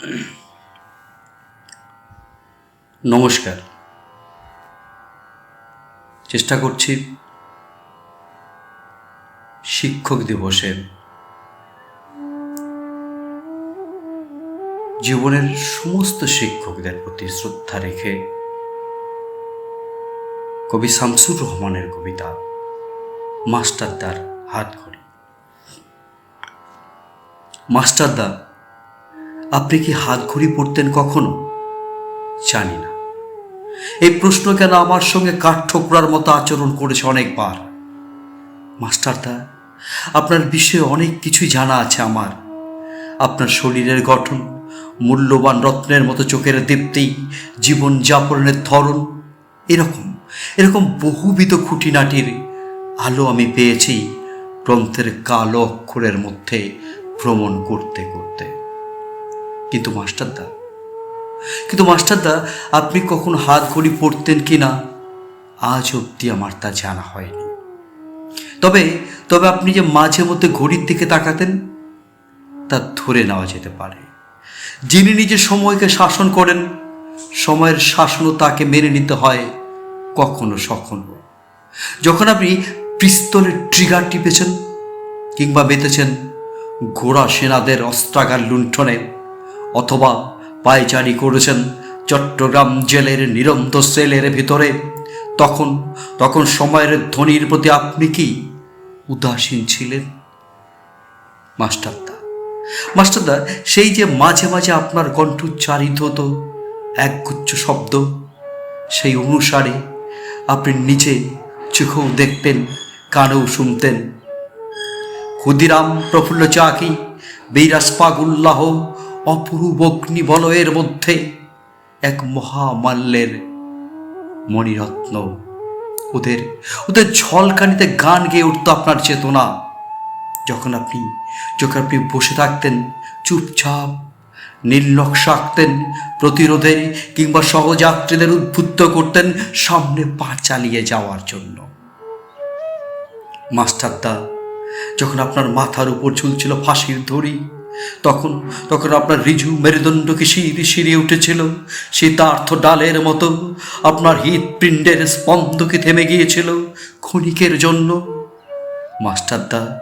নমস্কার। চেষ্টা করছি শিক্ষক দিবসের জীবনের সমস্ত শিক্ষকদের প্রতি শ্রদ্ধা রেখে কবি শামসুর রহমানের কবিতা মাস্টারদার হাত ঘড়ি মাস্টারদা আপনি কি হাত ঘড়ি পড়তেন কখনো? জানি না। এই প্রশ্ন কেন আমার সঙ্গে কাঠঠোকরার মতো আচরণ করেছে অনেকবার? মাস্টারদা আপনার বিষয়ে অনেক কিছুই জানা আছে আমার। আপনার শরীরের গঠন, মূল্যবান রত্নের মতো চোখের দীপ্তি, জীবন যাপনের ধরন, এরকম এরকম বহুবিধ খুঁটিনাটির আলো আমি পেয়েছি গ্রন্থের কালো অক্ষরের মধ্যে ভ্রমণ করতে করতে। কিন্তু মাস্টারদা কিন্তু মাস্টারদা, আপনি কখন হাত ঘড়ি পড়তেন কি না? আজ অবধি আমার তা জানা হয়নি। তবে তবে আপনি যে মাঝে মধ্যে ঘড়ির দিকে তাকাতেন, তা ধরে নেওয়া যেতে পারে। যিনি নিজের সময়কে শাসন করেন, সময়ের শাসনও তাকে মেনে নিতে হয় কখনো সখনো। যখন আপনি পিস্তলের ট্রিগার টিপেছেন কিংবা বেঁধেছেন, ঘোড়া সেনাদের অস্ত্রাগার লুণ্ঠনে অথবা পায়চারি করেছেন চট্টগ্রাম জেলের নিরন্ত সেলের ভিতরে, তখন তখন সময়ের ধ্বনির প্রতি আপনি কি উদাসীন ছিলেন? মাস্টারদা মাস্টারদা সেই যে মাঝে মাঝে আপনার কণ্ঠ উচ্চারিত হতো, একগুচ্ছ শব্দ, সেই অনুসারে আপনি নিজে চোখেও দেখতেন, কানেও শুনতেন। ক্ষুদিরাম প্রফুল্ল চাকি বীরাস পাগুল্লাহ অপরূপ অগ্নি বলয়ের মধ্যে এক মহামাল্যের মণিরত্ন। ওদের ওদের ঝলকানিতে গান গেয়ে উঠত আপনার চেতনা। যখন আপনি যখন আপনি বসে থাকতেন, চুপচাপ নীলনকশা আঁকতেন, প্রতিরোধে কিংবা সহযাত্রীদের উদ্বুদ্ধ করতেন সামনে পা চালিয়ে যাওয়ার জন্য। মাস্টারদা, যখন আপনার মাথার উপর ঝুলছিল ফাঁসির দড়ি তখন তখন আপনার রিজু মেরুদণ্ডকে শিরি শিরিয়ে উঠেছিল। শীতার্থ ডালের মতো আপনার হৃৎপিণ্ডের স্পন্দকে থেমে গিয়েছিল ক্ষণিকের জন্য। মাস্টারদা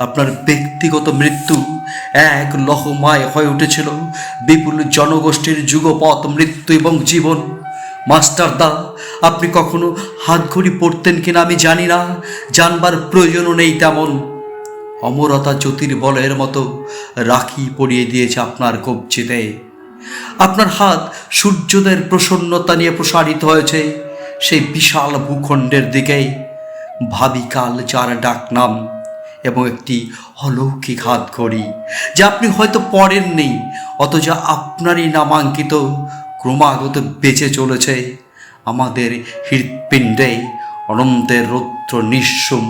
আপনার ব্যক্তিগত মৃত্যু এক লহমায় হয়ে উঠেছিল। বিপুল জনগোষ্ঠীর যুগপথ মৃত্যু এবং জীবন। মাস্টারদা আপনি কখনো হাত ঘড়ি পড়তেন কিনা আমি জানি না। জানবার প্রয়োজনও নেই তেমন। অমরতা জ্যোতির্বলয়ের মতো রাখি পরিয়ে দিয়েছে আপনার কবজিতে। আপনার হাত সূর্যোদয়ের প্রসন্নতা নিয়ে প্রসারিত হয়েছে সেই বিশাল ভূখণ্ডের দিকে। ভাবিকাল যার ডাক নাম এবং একটি অলৌকিক হাত ঘড়ি যা আপনি হয়তো পড়েননি, অথচ আপনারই নামাঙ্কিত ক্রমাগত বেঁচে চলেছে। আমাদের হৃৎপিণ্ডে অনন্তের রৌদ্র নিঃসুম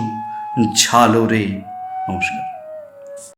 ঝালরে। নমস্কার।